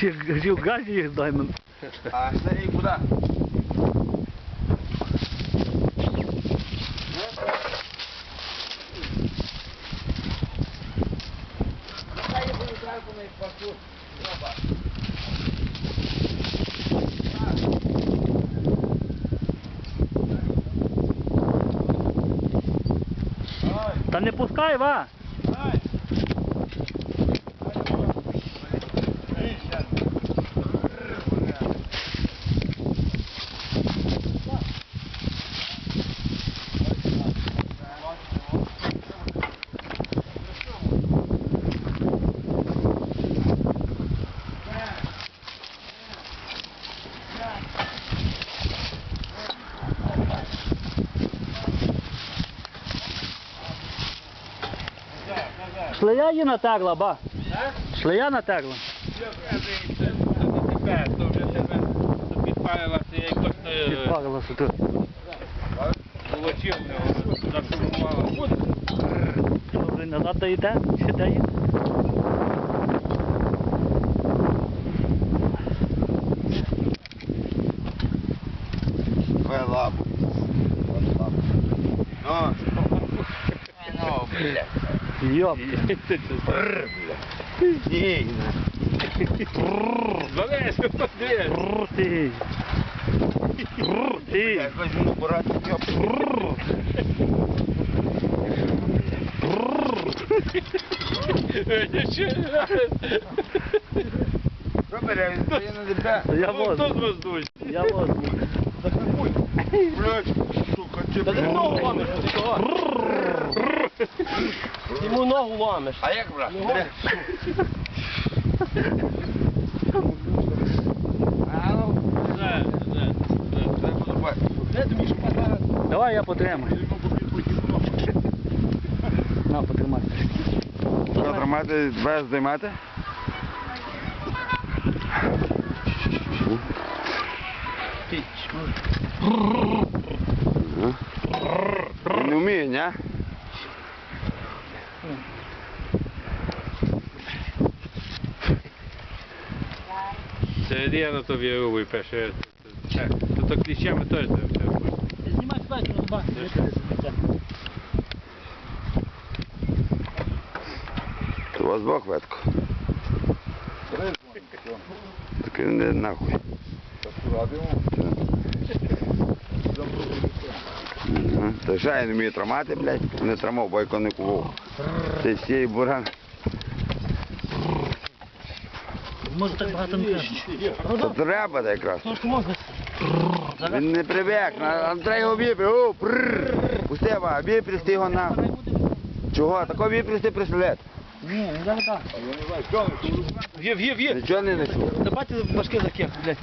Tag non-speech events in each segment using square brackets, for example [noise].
Жил Гази Даймонд. А смотри, куда? Та не пускай, ва! Шлея її натерла, ба. Шлея натерла. Підпалилася якось Підпарилася тут. волочив заформувала. Добре, назад дає? Твоя. Ну. Ну, блядь. Йоп. Ні. Залезь, подивись. Бррр, ти. Бррр, ти. Я возьму аккуратно. Що бере? Він стоїть на тебе. Я возьму. Хто з вас дує? Я возьму. Блядь, сука, ти Та ти ногу ламиш, ти чого? [laughs] Йому ногу ламиш. А як брат? Ну, Давай я потримаю. На, потримай. Що тримати, без здіймати? Він не вміє, ні? Середина тобі руби пише. Так, то кліщами теж треба. Знімай спеку, ну, ба. То вас Бог ветко. Так не нахуй. Та я не вмію тримати, блядь. Не тримав, бойко не кував. Ти з цієї буран. Може так багато не треба. Треба так якраз. Трошки можна. Він не привик, а треба його віпри. О, прррр. Пусти, ба, віпрісти його на. Чого? Такого віпрісти прислед. Ні, не так. Нічого не несу. Та бачите, башки заких, блядь.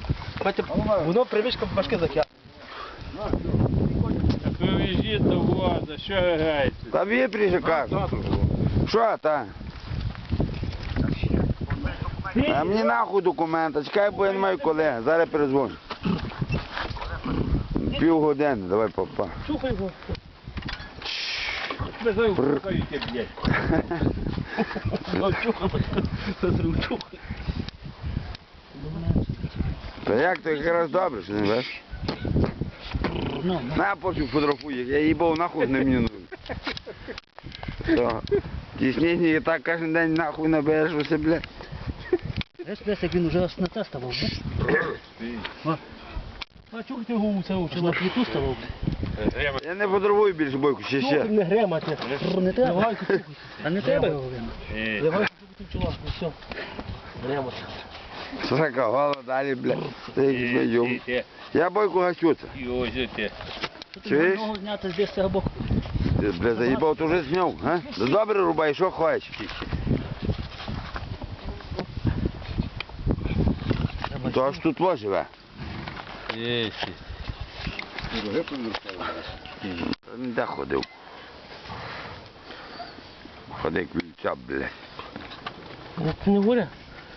Бачите, воно привичка башки заких. Так ви в'їжджіть до вода, що ви граєте? Та віпрі же кажуть. Що та? А мені нахуй документи, чекай, бо я не маю коли. Зараз перезвоню. Пів години, давай папа. Чухай його. Заухаєте, блядь. Чухай. Та як то якраз добре, що не бачиш? На, потім фотографуй, я їбав нахуй не мені нужен. Тісніть і так кожен день нахуй набереш усе, бля. Десь десь як він вже аж на це ставав, не? А чухай ти його у це Чи на пліту ставав? Я не фотографую більше бойку, ще ще. Не гремати. Не треба. А не треба його. Е, Лягайку ти чула. Ну все. Гремати. Срака, гола далі, бля. Ти якийсь Я бойку іде. Ти Чуєш? зняти з цього боку? Ти, бля, заїбав, то вже зняв, а? Да добре рубай, що хочеш. То аж тут во живе. Є, Він де ходив? Ходив вільця, бля. Ти не горя?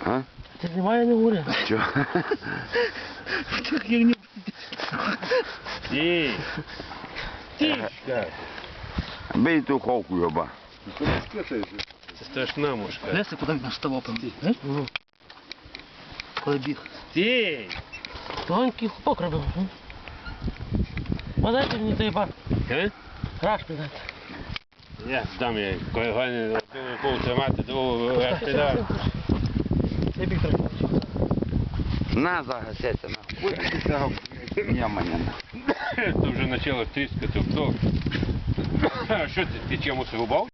А? Ти знімає не горя. Чо? Ті. Бий ту ховку, йоба. Це страшна мушка. Леся, куди він ставав? коли біг. Стій! Тонкий хлопок робив. м? Подайте мені той пан. Е? Раш підати. Я дам я кого повтримати, другого я підав. Я біг трохи. На, загасеться, на. Ой, ти цього, блядь, нямання, на. Тут вже почало тріскати в то. [coughs] Що ти, ти чимось рубав?